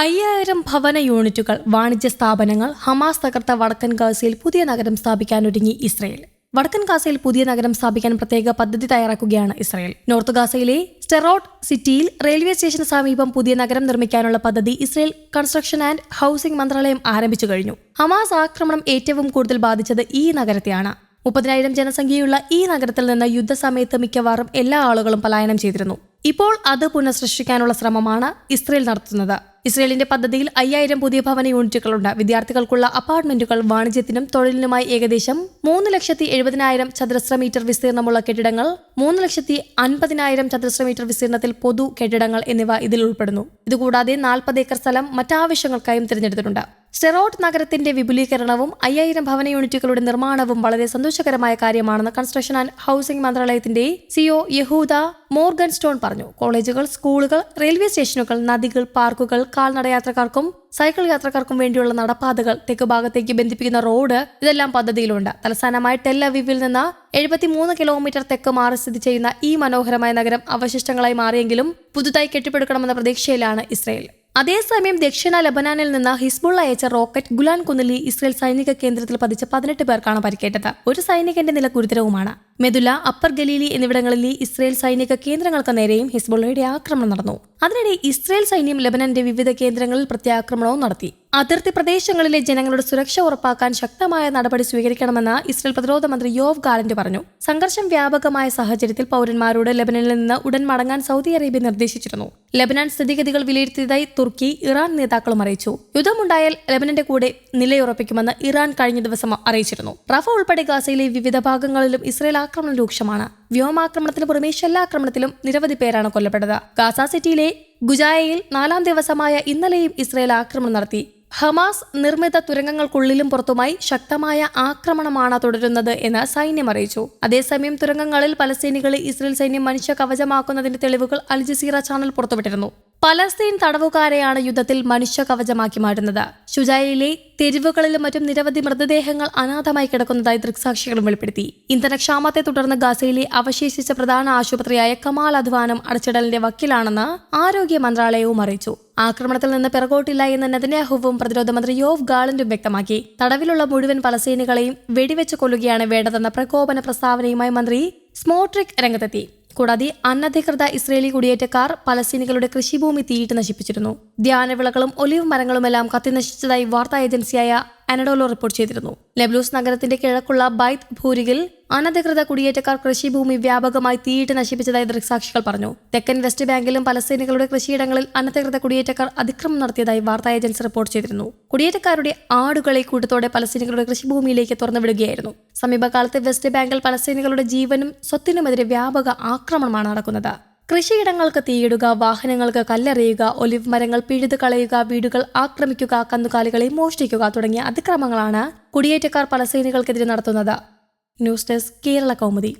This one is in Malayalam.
അയ്യായിരം ഭവന യൂണിറ്റുകൾ വാണിജ്യ സ്ഥാപനങ്ങൾ ഹമാസ് തകർത്ത വടക്കൻ ഗാസയിൽ പുതിയ നഗരം സ്ഥാപിക്കാൻ ഒരുങ്ങി ഇസ്രയേൽ. വടക്കൻ ഗാസയിൽ പുതിയ നഗരം സ്ഥാപിക്കാൻ പ്രത്യേക പദ്ധതി തയ്യാറാക്കുകയാണ് ഇസ്രയേൽ. നോർത്ത് ഗാസയിലെ സ്റ്റെറോട്ട് സിറ്റിയിൽ റെയിൽവേ സ്റ്റേഷന് സമീപം പുതിയ നഗരം നിർമ്മിക്കാനുള്ള പദ്ധതി ഇസ്രയേൽ കൺസ്ട്രക്ഷൻ ആൻഡ് ഹൌസിംഗ് മന്ത്രാലയം ആരംഭിച്ചു കഴിഞ്ഞു. ഹമാസ് ആക്രമണം ഏറ്റവും കൂടുതൽ ബാധിച്ചത് ഈ നഗരത്തെയാണ്. മുപ്പതിനായിരം ജനസംഖ്യയുള്ള ഈ നഗരത്തിൽ നിന്ന് യുദ്ധസമയത്ത് മിക്കവാറും എല്ലാ ആളുകളും പലായനം ചെയ്തിരുന്നു. ഇപ്പോൾ അത് പുനഃസൃഷ്ടിക്കാനുള്ള ശ്രമമാണ് ഇസ്രയേൽ നടത്തുന്നത്. ഇസ്രയേലിന്റെ പദ്ധതിയിൽ അയ്യായിരം പുതിയ ഭവന യൂണിറ്റുകളുണ്ട്. വിദ്യാർത്ഥികൾക്കുള്ള അപ്പാർട്ട്മെന്റുകൾ വാണിജ്യത്തിനും തൊഴിലിനുമായി ഏകദേശം മൂന്ന് ലക്ഷത്തി എഴുപതിനായിരം ചതുരശ്ര മീറ്റർ വിസ്തീർണമുള്ള കെട്ടിടങ്ങൾ മൂന്ന് ലക്ഷത്തി അൻപതിനായിരം ചതുരശ്ര മീറ്റർ വിസ്തീർണത്തിൽ പൊതു കെട്ടിടങ്ങൾ എന്നിവ ഇതിൽ ഉൾപ്പെടുന്നു. ഇതുകൂടാതെ നാൽപ്പത് ഏക്കർ സ്ഥലം മറ്റാവശ്യങ്ങൾക്കായും തിരഞ്ഞെടുത്തിട്ടുണ്ട്. സ്റ്റെറോട്ട് നഗരത്തിന്റെ വിപുലീകരണവും അയ്യായിരം ഭവന യൂണിറ്റുകളുടെ നിർമ്മാണവും വളരെ സന്തോഷകരമായ കാര്യമാണെന്ന് കൺസ്ട്രക്ഷൻ ആൻഡ് ഹൌസിംഗ് മന്ത്രാലയത്തിന്റെ സിഒ യഹൂദ മോർഗൻ സ്റ്റോൺ പറഞ്ഞു. കോളേജുകൾ സ്കൂളുകൾ റെയിൽവേ സ്റ്റേഷനുകൾ നദികൾ പാർക്കുകൾ കാൽനടയാത്രക്കാർക്കും സൈക്കിൾ യാത്രക്കാർക്കും വേണ്ടിയുള്ള നടപ്പാതകൾ തെക്ക് ഭാഗത്തേക്ക് ബന്ധിപ്പിക്കുന്ന റോഡ് ഇതെല്ലാം പദ്ധതിയിലുണ്ട്. തലസ്ഥാനമായ ടെല്ലവിവിൽ നിന്ന് എഴുപത്തിമൂന്ന് കിലോമീറ്റർ തെക്ക് മാറി സ്ഥിതി ചെയ്യുന്ന ഈ മനോഹരമായ നഗരം അവശിഷ്ടങ്ങളായി മാറിയെങ്കിലും പുതുതായി കെട്ടിപ്പടുക്കണമെന്ന പ്രതീക്ഷയിലാണ് ഇസ്രയേൽ. അതേസമയം ദക്ഷിണ ലബനാനിൽ നിന്ന് ഹിസ്ബുള്ള അയച്ച റോക്കറ്റ് ഗുലാൻ കുന്നലി ഇസ്രയേൽ സൈനിക കേന്ദ്രത്തിൽ പതിച്ച പതിനെട്ട് പേർക്കാണ് പരിക്കേറ്റത്. ഒരു സൈനികന്റെ നില ഗുരുതരവുമാണ്. മെദുല അപ്പർ ഗലീലി എന്നിവിടങ്ങളിലെ ഇസ്രയേൽ സൈനിക കേന്ദ്രങ്ങൾക്ക് നേരെയും ഹിസ്ബുള്ളയുടെ ആക്രമണം നടന്നു. അതിനിടെ ഇസ്രയേൽ സൈന്യം ലബനന്റെ വിവിധ കേന്ദ്രങ്ങളിൽ പ്രത്യാക്രമണവും നടത്തി. അതിർത്തി പ്രദേശങ്ങളിലെ ജനങ്ങളുടെ സുരക്ഷ ഉറപ്പാക്കാൻ ശക്തമായ നടപടി സ്വീകരിക്കണമെന്ന് ഇസ്രയേൽ പ്രതിരോധ മന്ത്രി യോവ് ഗാലന്റ് പറഞ്ഞു. സംഘർഷം വ്യാപകമായ സാഹചര്യത്തിൽ പൗരന്മാരോട് ലെബനനിൽ നിന്ന് ഉടൻ മടങ്ങാൻ സൗദി അറേബ്യ നിർദ്ദേശിച്ചിരുന്നു. ലബനാൻ സ്ഥിതിഗതികൾ വിലയിരുത്തിയതായി തുർക്കി ഇറാൻ നേതാക്കളും അറിയിച്ചു. യുദ്ധമുണ്ടായാൽ ലെബനന്റെ കൂടെ നിലയുറപ്പിക്കുമെന്ന് ഇറാൻ കഴിഞ്ഞ ദിവസം അറിയിച്ചിരുന്നു. റഫ ഉൾപ്പെടെ ഗാസയിലെ വിവിധ ഭാഗങ്ങളിലും ഇസ്രയേൽ ആക്രമണം രൂക്ഷമാണ്. വ്യോമാക്രമണത്തിന് പുറമെ ഷെല്ലാക്രമണത്തിലും നിരവധി പേരാണ് കൊല്ലപ്പെട്ടത്. ഗാസ സിറ്റിയിലെ ഗുജായയിൽ നാലാം ദിവസമായ ഇന്നലെയും ഇസ്രയേൽ ആക്രമണം നടത്തി. ഹമാസ് നിർമ്മിത തുരങ്കങ്ങൾക്കുള്ളിലും പുറത്തുമായി ശക്തമായ ആക്രമണമാണ് തുടരുന്നത് എന്ന് സൈന്യം അറിയിച്ചു. അതേസമയം തുരങ്കങ്ങളിൽ പലസ്തീനികളെ ഇസ്രയേൽ സൈന്യം മനുഷ്യ കവചമാക്കുന്നതിന്റെ തെളിവുകൾ അൽജസീറ ചാനൽ പുറത്തുവിട്ടിരുന്നു. പലസ്തീൻ തടവുകാരെയാണ് യുദ്ധത്തിൽ മനുഷ്യ കവചമാക്കി മാറ്റുന്നത്. ഷുജായിലെ തെരുവുകളിലും മറ്റും നിരവധി മൃതദേഹങ്ങൾ അനാഥമായി കിടക്കുന്നതായി ദൃക്സാക്ഷികളും വെളിപ്പെടുത്തി. ഇന്ധനക്ഷാമത്തെ തുടർന്ന് ഗാസയിലെ അവശേഷിച്ച പ്രധാന ആശുപത്രിയായ കമാൽ അധ്വാനം അടച്ചിടലിന്റെ വക്കിലാണെന്ന് ആരോഗ്യ മന്ത്രാലയവും അറിയിച്ചു. ആക്രമണത്തിൽ നിന്ന് പിറകോട്ടില്ല എന്ന് നെതന്യാഹുവും പ്രതിരോധ മന്ത്രി യോവ് ഗാളിന്റും വ്യക്തമാക്കി. തടവിലുള്ള മുഴുവൻ പലസ്തീനികളെയും വെടിവെച്ച് കൊല്ലുകയാണ് വേണ്ടതെന്ന പ്രകോപന പ്രസ്താവനയുമായി മന്ത്രി സ്മോട്രിക് രംഗത്തെത്തി. കൂടാതെ അനധികൃത ഇസ്രയേലി കുടിയേറ്റക്കാർ പലസ്തീനികളുടെ കൃഷിഭൂമി തീയിട്ട് നശിപ്പിച്ചിരുന്നു. ധ്യാനവിളകളും ഒലിവ് മരങ്ങളുമെല്ലാം കത്തിനശിച്ചതായി വാർത്താ ഏജൻസിയായ അനഡോലോ റിപ്പോർട്ട് ചെയ്തിരുന്നു. ലെബ്ലൂസ് നഗരത്തിന്റെ കിഴക്കുള്ള ബൈത് ഭൂരികിൽ അനധികൃത കുടിയേറ്റക്കാർ കൃഷിഭൂമി വ്യാപകമായി തീയിട്ട് നശിപ്പിച്ചതായി ദൃക്സാക്ഷികൾ പറഞ്ഞു. തെക്കൻ വെസ്റ്റ് ബാങ്കിലും പലസ്തീനികളുടെ കൃഷിയിടങ്ങളിൽ അനധികൃത കുടിയേറ്റക്കാർ അതിക്രമം നടത്തിയതായി വാർത്താ ഏജൻസി റിപ്പോർട്ട് ചെയ്തിരുന്നു. കുടിയേറ്റക്കാരുടെ ആടുകളെ കൂട്ടത്തോടെ പലസ്തീനികളുടെ കൃഷിഭൂമിയിലേക്ക് തുറന്നുവിടുകയായിരുന്നു. സമീപകാലത്ത് വെസ്റ്റ് ബാങ്കിൽ പലസ്തീനികളുടെ ജീവനും സ്വത്തിനുമെതിരെ വ്യാപക ആക്രമണമാണ് നടക്കുന്നത്. കൃഷിയിടങ്ങൾക്ക് തീയിടുക വാഹനങ്ങൾക്ക് കല്ലെറിയുക ഒലിവ് മരങ്ങൾ പിഴുതു കളയുക വീടുകൾ ആക്രമിക്കുക കന്നുകാലികളെ മോഷ്ടിക്കുക തുടങ്ങിയ അതിക്രമങ്ങളാണ് കുടിയേറ്റക്കാർ പലസ്തീനികൾക്കെതിരെ നടത്തുന്നത്. News desk Kerala Kaumudi.